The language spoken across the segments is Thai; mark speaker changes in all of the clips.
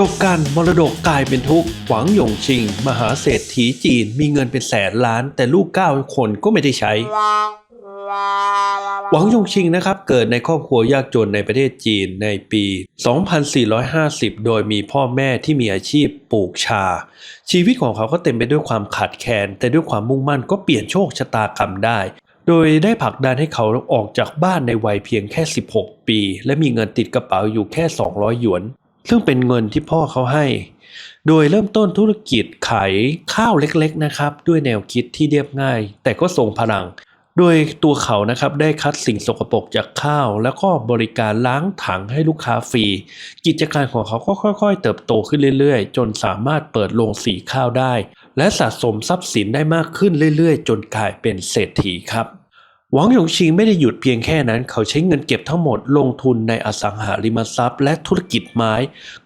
Speaker 1: จบกันมรดกกลายเป็นทุกข์หวังหยงชิง มหาเศรษฐีจีนมีเงินเป็นแสนล้าน แต่ลูกเก้าคนก็ไม่ได้ใช้ หวังยงชิงนะครับเกิดในครอบครัวยากจนในประเทศจีนในปี 2450 โดยมีพ่อแม่ที่มีอาชีพปลูกชา ชีวิตของเขาก็เต็มไปด้วยความขาดแคลนแต่ด้วยความมุ่งมั่นก็เปลี่ยนโชคชะตากรรมได้ โดยได้ผลักดันให้เขาออกจากบ้านในวัยเพียงแค่ 16 ปี และมีเงินติดกระเป๋าอยู่แค่ 200 หยวน ซึ่งเป็นเงินที่พ่อเขาให้ โดยเริ่มต้นธุรกิจขายข้าวเล็กๆนะครับ ด้วยแนวคิดที่เรียบง่าย แต่ก็ทรงพลัง โดยตัวเขานะครับได้คัดสิ่งสกปรกจากข้าว แล้วก็บริการล้างถังให้ลูกค้าฟรี กิจการของเขาก็ค่อย ๆ เติบโตขึ้นเรื่อยๆ จนสามารถเปิดโรงสีข้าวได้ และสะสมทรัพย์สินได้มากขึ้นเรื่อยๆ จนกลายเป็นเศรษฐีครับ หวังหยงชิงไม่ได้หยุดเพียงแค่นั้น เขาใช้เงินเก็บทั้งหมดลงทุนในอสังหาริมทรัพย์ และธุรกิจไม้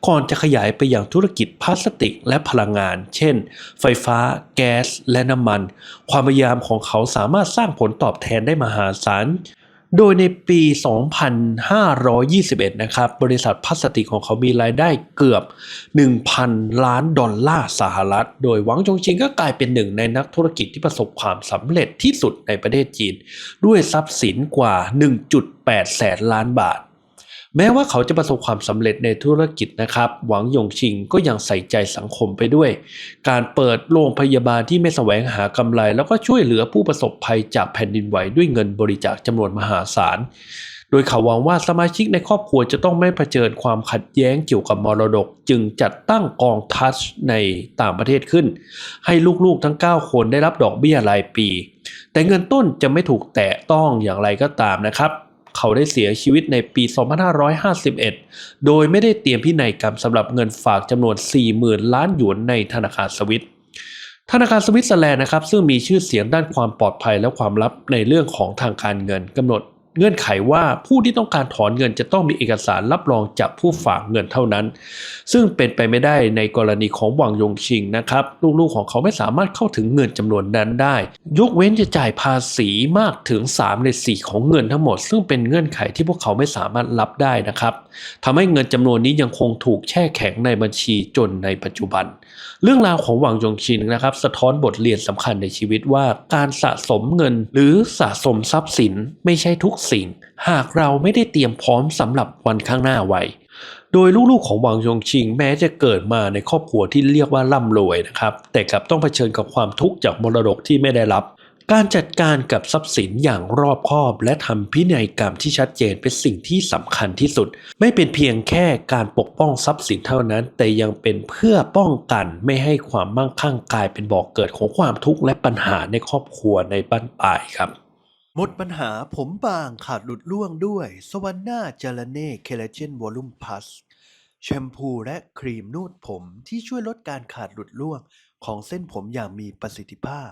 Speaker 1: ก่อนจะขยายไปอย่างธุรกิจพลาสติกและพลังงาน เช่น ไฟฟ้า แก๊ส และน้ำมัน ความพยายามของเขาสามารถสร้างผลตอบแทนได้มหาศาล โดยในปี 2521 นะครับ บริษัทพลาสติกของเขามีรายได้เกือบ 1,000 ล้านดอลลาร์สหรัฐ โดยหวังจงชิงก็กลายเป็นหนึ่งในนักธุรกิจที่ประสบความสำเร็จที่สุดในประเทศจีน ด้วยทรัพย์สินกว่า 1.8 แสนล้านบาท แม้ว่าเขาจะประสบความสำเร็จในธุรกิจนะครับ หวังหยงชิงก็ยังใส่ใจสังคมไปด้วย การเปิดโรงพยาบาลที่ไม่แสวงหากำไร แล้วก็ช่วยเหลือผู้ประสบภัยจากแผ่นดินไหวด้วยเงินบริจาคจำนวนมหาศาลโดยเขาหวังว่าสมาชิกในครอบครัวจะต้องไม่เผชิญความขัดแย้งเกี่ยวกับมรดก จึงจัดตั้งกองทัชในต่างประเทศขึ้น ให้ลูกๆทั้ง 9 คนได้รับดอกเบี้ยรายปี แต่เงินต้นจะไม่ถูกแตะต้องอย่างไรก็ตามนะครับ เขาได้เสียชีวิตในปี 2551 โดยไม่ได้เตรียมพินัยกรรมสำหรับเงินฝากจำนวน 40,000 ล้านหยวนในธนาคารสวิตธนาคารสวิตเซอร์แลนด์นะครับซึ่งมีชื่อเสียงด้านความปลอดภัยและความลับในเรื่องของทางการเงินกำหนด เงื่อนไขว่าผู้ที่ต้องการถอนเงินจะต้องมีเอกสารรับรองจากผู้ฝากเงินเท่านั้น ซึ่งเป็นไปไม่ได้ในกรณีของหวังยงชิงนะครับ ลูกๆของเขาไม่สามารถเข้าถึงเงินจำนวนนั้นได้ ยกเว้นจะจ่ายภาษีมากถึง 3 ใน 4 ของเงินทั้งหมด ซึ่งเป็นเงื่อนไขที่พวกเขาไม่สามารถรับได้นะครับทำให้เงินจำนวนนี้ยังคงถูกแช่แข็งในบัญชีจนในปัจจุบัน เรื่องราวของหวังยงชินนะครับ สะท้อนบทเรียนสำคัญในชีวิตว่า การสะสมเงินหรือสะสมทรัพย์สินไม่ใช่ทุกสิ่ง หากเราไม่ได้เตรียมพร้อมสำหรับวันข้างหน้าไว้โดยลูกๆของหวังยงชิงแม้จะเกิดมาในครอบครัวที่เรียกว่าร่ำรวยนะครับ แต่กลับต้องเผชิญกับความทุกข์จากมรดกที่ไม่ได้รับ การจัดการกับทรัพย์สินอย่างรอบคอบ และทำพินัยกรรมที่ชัดเจนเป็นสิ่งที่สำคัญที่สุด ไม่เป็นเพียงแค่การปกป้องทรัพย์สินเท่านั้น แต่ยังเป็นเพื่อป้องกันไม่ให้ความมั่งคั่งกลายเป็นบ่อกเกิดของความทุกข์และปัญหาในครอบครัวในบ้านปลายครับ
Speaker 2: หมดปัญหาผมบางขาดหลุดร่วงด้วย สวรรค์หน้าจาระเน่เคลเจนวอลุ่มพัสแชมพูและครีมนวดผมที่ช่วยลดการขาดหลุดร่วงของเส้นผมอย่างมีประสิทธิภาพ